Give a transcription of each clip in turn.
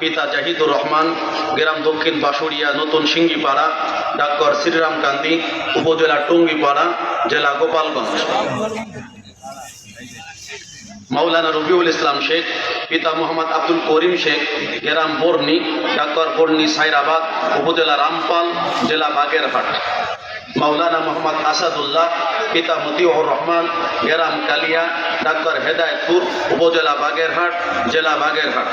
পিতা জাহিদুর রহমান, গ্রাম দক্ষিণ বাঁশুড়িয়া, নতুন সিঙ্গিপাড়া শ্রীরাম কান্তি উপজেলা টুঙ্গিপাড়া, জেলা গোপালগঞ্জ। মাওলানা রবিউল ইসলাম শেখ, পিতা মোহাম্মদ আব্দুল করিম শেখ, গেরাম বর্ণি ডাক্তার বর্ণি সাইরাবাদ উপজেলা রামপাল, জেলা বাগেরহাট। মাওলানা মোহাম্মদ আসাদুল্লাহ, পিতা মতিউর রহমান, গেরাম কালিয়া ডাক্তার হেদায়তপুর, উপজেলা বাগেরহাট, জেলা বাগেরহাট।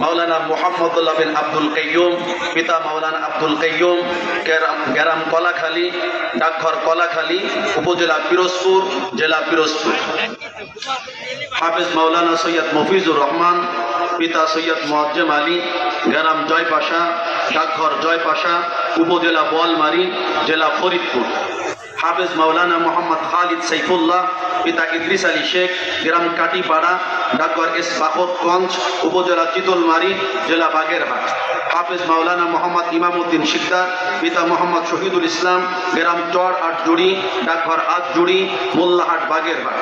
মাওলানা মোহাম্মদুল্লাহ বিন আব্দুল কাইয়ুম, পিতা মাওলানা আব্দুল কাইয়ুম, গ্রাম কলাখালী, ডাকঘর কলাখালী, উপজেলা পিরোজপুর, জেলা পিরোজপুর। হাফেজ মাওলানা সৈয়দ মফিজুর রহমান, পিতা সৈয়দ মোয়াজ্জেম আলী, গ্রাম জয়পাশা, ডাকঘর জয়পাশা, উপজেলা বোয়ালমারি, জেলা ফরিদপুর। হাফেজ মাওলানা মোহাম্মদ খালিদ সাইফুল্লাহ, পিতা ইদ্রিস আলী শেখ, গ্রাম কাটিপাড়া, ডাকঘর এস বাহতগঞ্জ উপজেলা চিতলমারি, জেলা বাগেরহাট। হাফেজ মাওলানা মোহাম্মদ ইমামউদ্দিন শিকদার, পিতা মোহাম্মদ শহীদুল ইসলাম, গ্রাম চর আটজুড়ি ডাকঘর আটজুড়ি মোল্লাহাট, বাগেরহাট।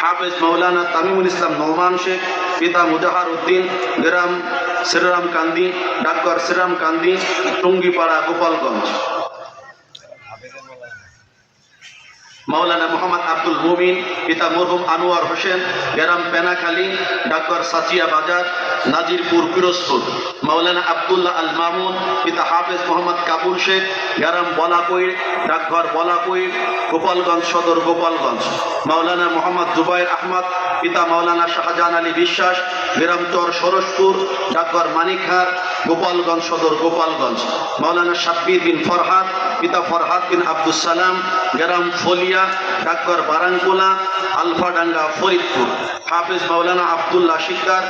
হাফেজ মাওলানা তামিমুল ইসলাম নোমান শেখ, পিতা মুজাহার উদ্দিন, গ্রাম শ্রীরাম কান্দি ডাক্তার শ্রীরাম কান্দি টুঙ্গিপাড়া, গোপালগঞ্জ। মাওলানা মোহাম্মদ আব্দুল মুমিন, পিতা মরহুম আনোয়ার হোসেন, গ্রাম পেনাখালী ডাক্তার সাচিয়া বাজার, নাজিরপুর পিরোজপুর। মাওলানা আবদুল্লাহ আল মামুন, পিতা হাফেজ মোহাম্মদ কাবুল শেখ, গ্রাম বলাকইর ডাকঘর বলাকইর গোপালগঞ্জ সদর গোপালগঞ্জ। মাওলানা মোহাম্মদ জুবাইর আহমদ পিতা মাওলানা শাহজাহান আলী বিশ্বাস গ্রাম চর সরসপুর, ডাকঘর মানিকহার গোপালগঞ্জ সদর গোপালগঞ্জ। মাওলানা সাব্বির বিন ফরহাদ, পিতা ফরহাদ বিন আব্দুল সালাম, গ্রাম ফলিয়া ডাক্তার বারাঙ্কুলা আলফাডাঙ্গা ফরিদপুর। হাফিজ মাওলানা আবদুল্লাহ শিকদার,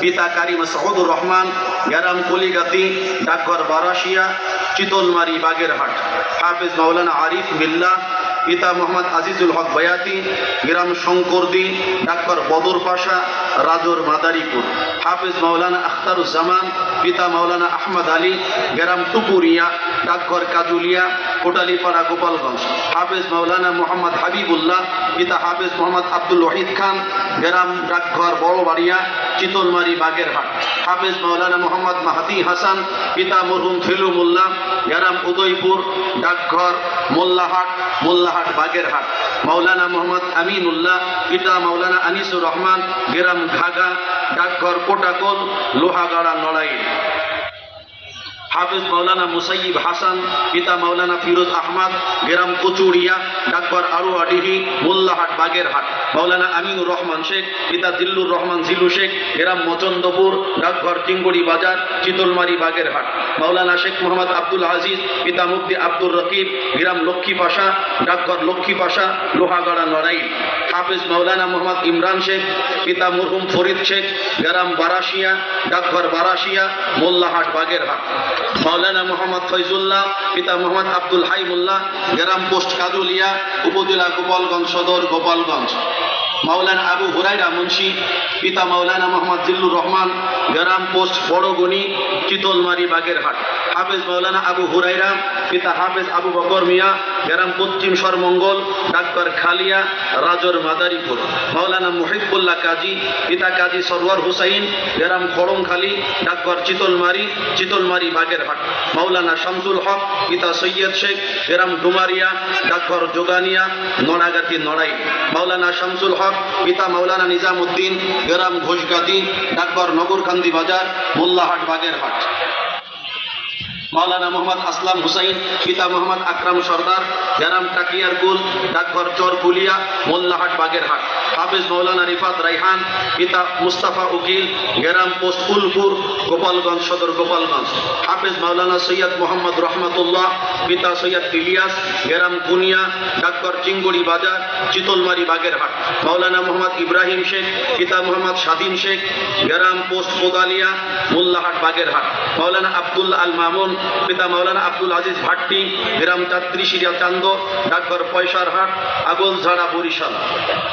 পিতা কারিম সহদুর রহমান, গ্রাম কলিগাতি, ডাকঘর বারাসিয়া চিতলমারি বাগেরহাট। হাফিজ মাওলানা আরিফ বিল্লা পিতা মোহাম্মদ আজিজুল হক বয়াতি, গ্রাম শঙ্করদি, ডাক্তার বদর পাশা, রাজোর মাদারীপুর। হাফিজ মাওলানা আখতারুজ্জামান, পিতা মাওলানা আহমদ আলী, গ্রাম টুপুরিয়া, ডাকঘর কাজুলিয়া, কোটালীপাড়া গোপালগঞ্জ। হাফেজ মাওলানা মোহাম্মদ হাবিবুল্লাহ, পিতা হাফেজ মোহাম্মদ আব্দুল ওয়াহিদ খান, গ্রাম ডাকঘর বড়বাড়িয়া, চিতলমারি বাগেরহাট। হাফিজ মৌলানা মোহাম্মদ মাহাদি হাসান, পিতা মরহুম ফেলু মোল্লা, গ্রাম উদয়পুর, ডাকঘর, মোল্লাহাট মোল্লাহাট বাগেরহাট। মৌলানা মোহাম্মদ আমিনুল্লাহ, পিতা মাওলানা আনিসুর রহমান, গ্রাম ঘাগা, ডাকঘর কোটাকোল, লোহাগাড়া নড়াইল। হাফিজ মাওলানা মুসাইব হাসান, পিতা মাওলানা ফিরোজ আহমদ, গ্রাম কচুড়িয়া, ডাকঘর আড়ুয়াডিহি মোল্লাহাট, বাগেরহাট। মাওলানা আমিনুর রহমান শেখ, পিতা দিল্লুর রহমান জিলু শেখ, গ্রাম মচন্দপুর, ডাকঘর চিঙ্গুড়ি বাজার, চিতলমারি, বাগেরহাট। মাওলানা শেখ মোহাম্মদ আব্দুল আজিজ, পিতা মুফতি আব্দুর রকিব, গ্রাম লক্ষ্মীপাশা, ডাকঘর লক্ষ্মীপাশা, লোহাগাড়া, নড়াইল। হাফিজ মাওলানা মোহাম্মদ ইমরান শেখ, পিতা মরহুম ফরিদ শেখ, গ্রাম বারাসিয়া, ডাকঘর বারাসিয়া, মোল্লাহাট, বাগেরহাট। মাওলানা মোহাম্মদ ফৈজুল্লাহ পিতা মোহাম্মদ আব্দুল হাইমুল্লাহ, গ্রাম পোস্ট কাজুলিয়া, উপজেলা গোপালগঞ্জ সদর গোপালগঞ্জ। মাওলানা আবু হুরাইরা মুন্সি, পিতা মাওলানা মোহাম্মদ জিল্লুর রহমান, গ্রাম পোস্ট বড়গুনি, চিতলমারি বাগেরহাট। হাফেজ মাওলানা আবু হুরাইরা পিতা হাফেজ আবু বকর মিয়া গ্রাম পশ্চিম সরমঙ্গল, ডাক্তার খালিয়া, রাজর মাদারীপুর। মাওলানা মুহিবুল্লাহ কাজী, পিতা কাজী সরওয়ার হুসাইন, গ্রাম খড়মখালী ডাক্তার চিতলমারি চিতলমারি বাগেরহাট। মাওলানা শামসুল হক, পিতা সৈয়দ শেখ, গ্রাম ডুমারিয়া, ডাক্তার যোগানিয়া নড়াগাতি নড়াই। মাওলানা শামসুল হক, পিতা মাওলানা নিজামুদ্দিন, গ্রাম ঘোষগাতি ডাকবার নগরকান্দি বাজার, মোল্লাহাট বাগেরহাট। মাওলানা মোহাম্মদ আসলাম হুসাইন, পিতা মোহাম্মদ আকরাম সর্দার জরাম টাকিয়ার কুল, ডাকঘর চর কুলিয়া, মোল্লাহাট বাগেরহাট। হাফিজ মাওলানা রিফাত রাইহান, পিতা মুস্তাফা উকিল, গেরাম পোস্ট ফুলপুর গোপালগঞ্জ সদর গোপালগঞ্জ। হাফিজ মাওলানা সৈয়দ মোহাম্মদ রহমতুল্লাহ, পিতা সৈয়দ ইলিয়াস, গ্রাম কুনিয়া ডাকঘর চিঙ্গুড়ি বাজার, চিতলমারি বাগেরহাট। মাওলানা মোহাম্মদ ইব্রাহিম শেখ, পিতা মোহাম্মদ স্বাধীন শেখ, গেরাম পোস্ট কোদালিয়া, মোল্লাহাট বাগেরহাট। মাওলানা আব্দুল্লাহ আল মামুন, পিতা মাওলানা আব্দুল আজিজ ভাট্টি, গ্রাম চাত্রিশ চান্দ ডাকঘর পয়সার হাট, আগলঝাড়া বরিশাল।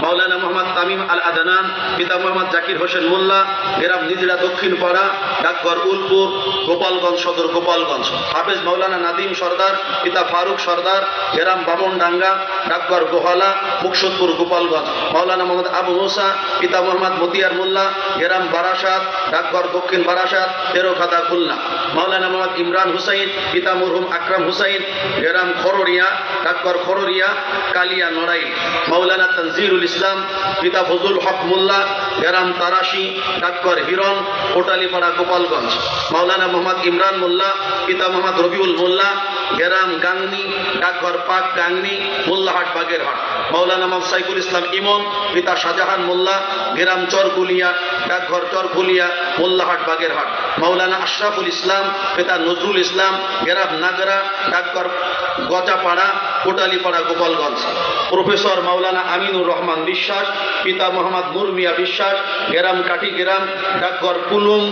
মাওলানা মোহাম্মদ তামিম আল আদানান পিতা মোহাম্মদ জাকির হোসেন মোল্লা, গ্রাম নিজরা দক্ষিণ পাড়া, ডাকঘর উলপুর, গোপালগঞ্জ সদর গোপালগঞ্জ। হাফেজ মাওলানা নাদিম সর্দার, পিতা ফারুক সর্দার, গ্রাম বামনডাঙ্গা, ডাকঘর গোহালা, মুকসুদপুর গোপালগঞ্জ। মাওলানা মোহাম্মদ আবু মুসা, পিতা মোহাম্মদ মতিয়ার মোল্লা, গ্রাম বারাসাত, ডাকঘর দক্ষিণ বারাসাত তেরোখাতা খুলনা। মাওলানা মোহাম্মদ ইমরান হুসাইন, পিতা মরহুম আকরাম হুসাইন, গ্রাম খররিয়া ডাকঘর খররিয়া কালিয়া নড়াই মাওলানা তনজিরুল ইসলাম পিতা ফজুল হক মোল্লা, গ্রাম তারাশি ডাক্তার হিরণ, কোটালিপাড়া, গোপালগঞ্জ। মাওলানা মোহাম্মদ ইমরান মোল্লা, পিতা মোহাম্মদ রবিউল মোল্লা গ্রাম গাংনি, ডাকঘর পাক গাংনি, মোল্লাহাট বাগেরহাট। মাওলানা মোহাম্মদ সাইফুল ইসলাম ইমন, পিতা শাহজাহান মোল্লা, গ্রাম চরকুলিয়া, ডাকঘর চরকুলিয়া, মোল্লাহাট বাগেরহাট। মৌলানা আশরাফুল ইসলাম, পিতা নজরুল ইসলাম, গ্রাম নাগরা, ডাকঘর গজাপাড়া, কোটালিপাড়া, গোপালগঞ্জ। প্রফেসর মাওলানা আমিনুর রহমান বিশ্বাস, পিতা মোহাম্মদ নূর মিয়া বিশ্বাস, গ্রাম কাটি গ্রাম, ডাকঘর পুলুম,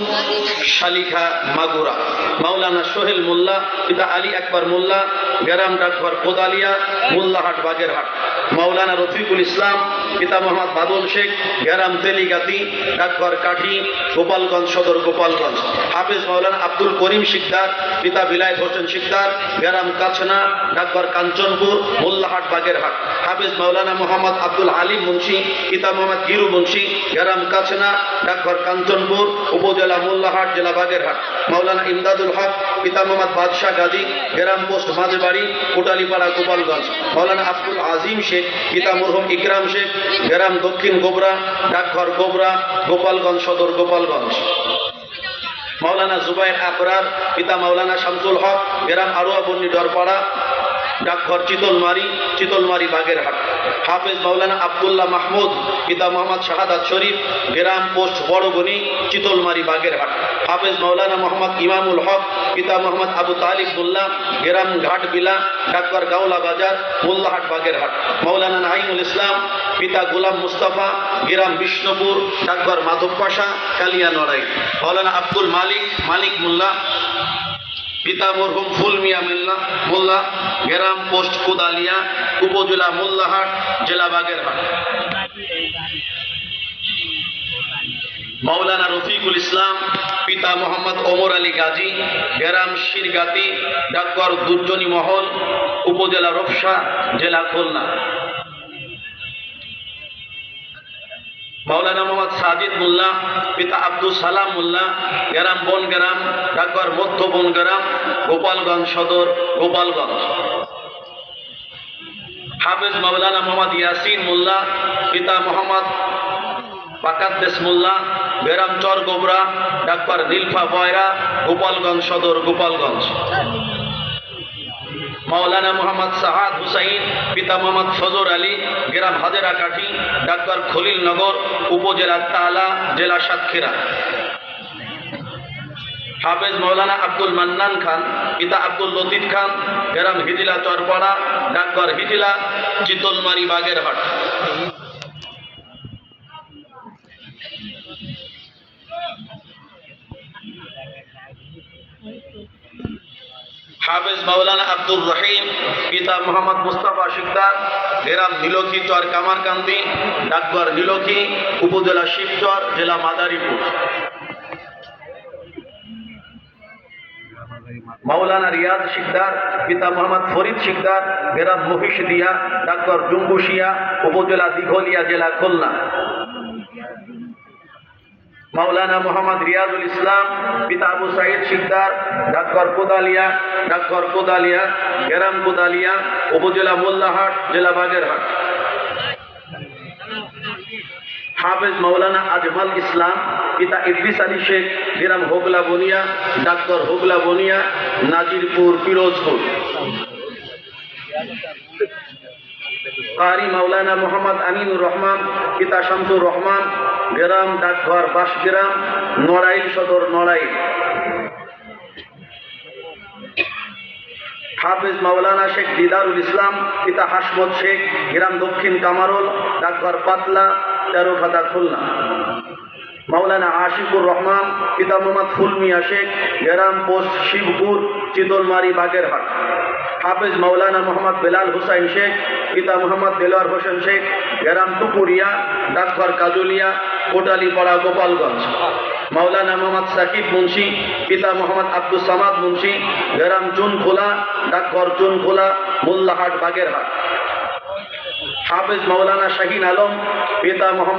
শালিখা মাগুরা। মাওলানা সোহেল মোল্লা, পিতা আলী আকবর মোল্লা গ্রাম ডাকঘর কোদালিয়া মোল্লাহাট বাগেরহাট। মাওলানা রফিকুল ইসলাম, পিতা মোহাম্মদ বাদল শেখ, গ্রাম তেলিগাতি, ডাকঘর কাঠি, গোপালগঞ্জ সদর গোপালগঞ্জ। হাফেজ মাওলানা আব্দুল করিম শিকদার, পিতা বিলায়ত হোসেন শিকদার, গ্রাম কাছনা, ডাকঘর কাঞ্চনপুর, মোল্লাহাট, বাগেরহাট। হাফেজ মাওলানা মোহাম্মদ আব্দুল আলিম মুন্সি, পিতা মোহাম্মদ গিরু মুন্সি, গ্রাম কাছনা, ডাকঘর কাঞ্চনপুর, উপজেলা মোল্লাহাট, জেলা বাগেরহাট। মাওলানা ইমদাদুল হক, পিতা মোহাম্মদ বাদশাহ গাজী, গ্রাম পোস্ট মাঝবাড়ি, কোটালিপাড়া, গোপালগঞ্জ। মাওলানা আব্দুল আজিম শেখ পিতা মরহুম ইকরাম শেখ, গ্রাম দক্ষিণ গোবরা, ডাকঘর গোবরা, গোপালগঞ্জ সদর গোপালগঞ্জ। মাওলানা জুবাইর আকরার, পিতা মাওলানা শামসুল হক, গ্রাম আরোয়া বন্নি ডরপাড়া ডাকঘর চিতলমারি চিতলমারি বাগেরহাট হাফেজ মাওলানা আবদুল্লাহ মাহমুদ, পিতা মোহাম্মদ শাহাদাত শরীফ, গ্রাম পোস্ট বড়গনি চিতলমারি বাগেরহাট হাফেজ মাওলানা মোহাম্মদ ইমামুল হক, পিতা মোহাম্মদ আবু তালিব মোল্লা, গ্রাম ঘাটবিলা ডাকঘর গাওলা বাজার, মোল্লাহাট বাগেরহাট মাওলানা নাইমুল ইসলাম, পিতা গোলাম মুস্তাফা, গ্রাম বিষ্ণুপুর ডাকঘর মাধব পাশা কালিয়া নড়াই মাওলানা আব্দুল মালিক মালিক মোল্লা পিতা মরহুম ফুল মিয়া মিল্লা, মোল্লা, গ্রাম পোস্ট কোদালিয়া, উপজেলা মোল্লাহাট, জেলা বাগেরহাট। মাওলানা রফিকুল ইসলাম, পিতা মোহাম্মদ ওমর আলী গাজী, গ্রাম শিরগাতি, ডাকঘর দুর্জনী মহল, উপজেলা রফসা জেলা খুলনা। মাওলানা মোহাম্মদ সাজিদ মোল্লা, পিতা আব্দুল সালাম মোল্লা, গ্রাম বনগ্রাম ডাকঘর মধ্য বনগ্রাম গোপালগঞ্জ সদর, গোপালগঞ্জ। হাফেজ মাওলানা মোহাম্মদ ইয়াসিন মোল্লা, পিতা মোহাম্মদ পাকাদ্দেস মোল্লা, গ্রাম চর গোবরা ডাকপার নীলফা বয়রা গোপালগঞ্জ সদর, গোপালগঞ্জ। মাওলানা মোহাম্মদ সাহাদ হুসাইন, পিতা মোহাম্মদ ফজর আলী, গ্রাম হাজেরা কাঠি, ডাক্তার খলিল নগর, উপজেলা তালা, জেলা সাতক্ষীরা। হাফেজ মৌলানা আব্দুল মান্নান খান, পিতা আব্দুল লতিফ খান, গ্রাম হিজিলা চরপাড়া ডাকঘর হিজিলা, চিতলমারি বাগেরহাট। হাফেজ মাওলানা আব্দুর রহিম, পিতা মোহাম্মদ মুস্তাফা শিকদার, গ্রাম নীলক্ষী চর কামারকান্দি, ডাকঘর নীলক্ষী, উপজেলা শিবচর জেলা মাদারীপুর। মাওলানা রিয়াজ শিকদার, পিতা মোহাম্মদ ফরিদ শিকদার, গ্রাম মহিষদিয়া, ডাকঘর জুম্বুশিয়া, উপজেলা দিঘলিয়া জেলা খুলনা। মাওলানা মোহাম্মদ রিয়াজুল ইসলাম, পিতা আবু সাইদ শিকদার, ডাকঘর কোদালিয়া ডাকঘর কোদালিয়া, গেরাম কোদালিয়া, উপজেলা মোল্লাহাট, জেলা বাগেরহাট। হাফেজ মাওলানা আজমাল ইসলাম, পিতা ইদ্রিস আলী শেখ, গ্রাম হোগলা বনিয়া ডাক্তার হোগলা বনিয়া, নাজিরপুর, পিরোজপুর। কারি মাওলানা মোহাম্মদ আমিনুর রহমান, পিতা শামসুর রহমান গ্রাম, ডাকঘর বাসগ্রাম নড়াইল সদর, নড়াইল। হাফেজ মাওলানা শেখ দিদারুল ইসলাম, পিতা হাসমত শেখ, গ্রাম দক্ষিণ কামারুল, ডাকঘর পাতলা, তেরো খাতা খুলনা। মাওলানা আশিকুর রহমান, পিতা মোহাম্মদ ফুলমিয়া শেখ, গ্রাম পোস্ট শিবপুর, চিতলমারি, বাগেরহাট। হাফেজ মাওলানা মোহাম্মদ বেলাল হুসাইন শেখ, পিতা মোহাম্মদ দেলোয়ার হোসেন শেখ, গ্রাম টুকুরিয়া, ডাকঘর কাজুলিয়া কোটালীপাড়া গোপালগঞ্জ। মাওলানা মোহাম্মদ সাকিব মুন্সি, পিতা মোহাম্মদ আব্দুল সামাদ মুন্সি, গ্রাম চুনখোলা, ডাকঘর চুনখোলা, মোল্লাহাট, বাগেরহাট। হাফেজ মৌলানা শাহিন আলম, পিতা মোহাম্মদ